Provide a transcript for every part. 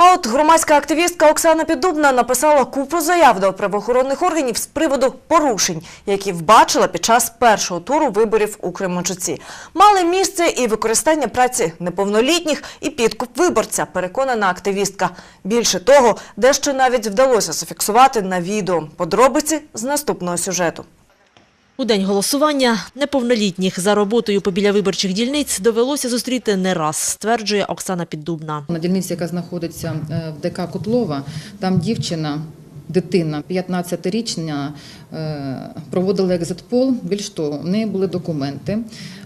А от громадська активістка Оксана Піддубна написала купу заяв до правоохоронних органів з приводу порушень, які вбачила під час першого туру виборів у Кременчуці. Мали місце і використання праці неповнолітніх, і підкуп виборця, переконана активістка. Більше того, дещо навіть вдалося зафіксувати на відео. Подробиці з наступного сюжету. У день голосування неповнолітніх за роботою побіля виборчих дільниць довелося зустріти не раз, стверджує Оксана Піддубна. На дільниці, яка знаходиться е, в ДК Кутлова, там дівчина, дитина 15-річна, е, проводила екзитпол. Більш того, в неї були документи,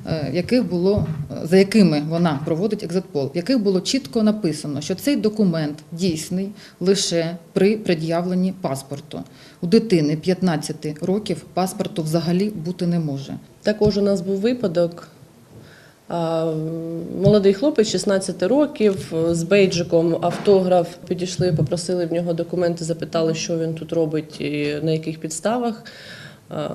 е, яких було, за якими вона проводить екзитпол, в яких було чітко написано, що цей документ дійсний лише при пред'явленні паспорту. У дитини 15 років паспорту взагалі бути не може. Також у нас був випадок. Молодий хлопець, 16 років, з бейджиком автограф підійшли, попросили в нього документи, запитали, що він тут робить і на яких підставах. А,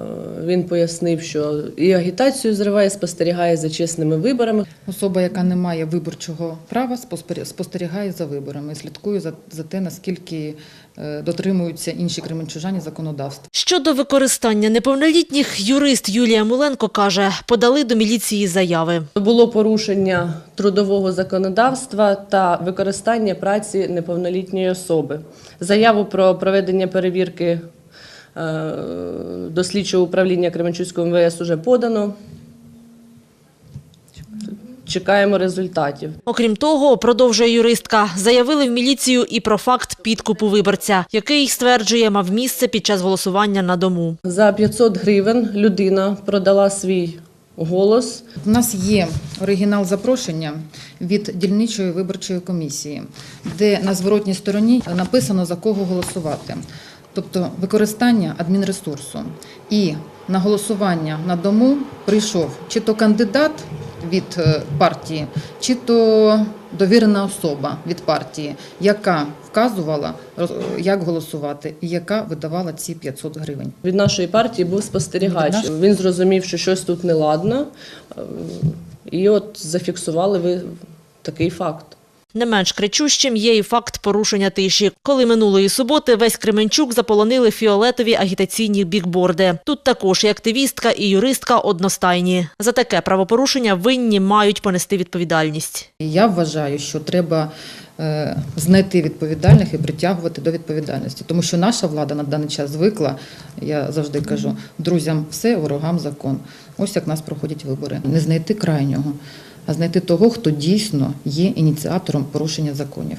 Він пояснив, що і агітацію зриває, спостерігає за чесними виборами. Особа, яка не має виборчого права, спостерігає за виборами, слідкує за, за те, наскільки е, дотримуються інші кременчужані законодавства. Щодо використання неповнолітніх, юрист Юлія Муленко каже, подали до міліції заяви. Було порушення трудового законодавства та використання праці неповнолітньої особи. Заяву про проведення перевірки е, до слідчого управління Кременчуцького МВС уже подано. Чекаємо результатів. Окрім того, продовжує юристка, заявили в міліцію і про факт підкупу виборця, який, стверджує, мав місце під час голосування на дому. За 500 гривень людина продала свій голос. У нас є оригінал запрошення від дільничої виборчої комісії, де на зворотній стороні написано за кого голосувати. Тобто використання адмінресурсу. І на голосування на дому прийшов чи то кандидат від е, партії, чи то довірена особа від партії, яка вказувала, як голосувати, і яка видавала ці 500 гривень. Від нашої партії був спостерігач. Він зрозумів, що щось тут неладно, е, і от зафіксували ви такий факт. Не менш кричущим є і факт порушення тиші. Коли минулої суботи весь Кременчук заполонили фіолетові агітаційні бікборди. Тут також і активістка, і юристка одностайні. За таке правопорушення винні мають понести відповідальність. Я вважаю, що треба е, знайти відповідальних і притягувати до відповідальності, тому що наша влада на даний час звикла. Я завжди кажу друзям, все ворогам закон. Ось як нас проходять вибори. Не знайти крайнього, а знайти того, хто дійсно є ініціатором порушення законів.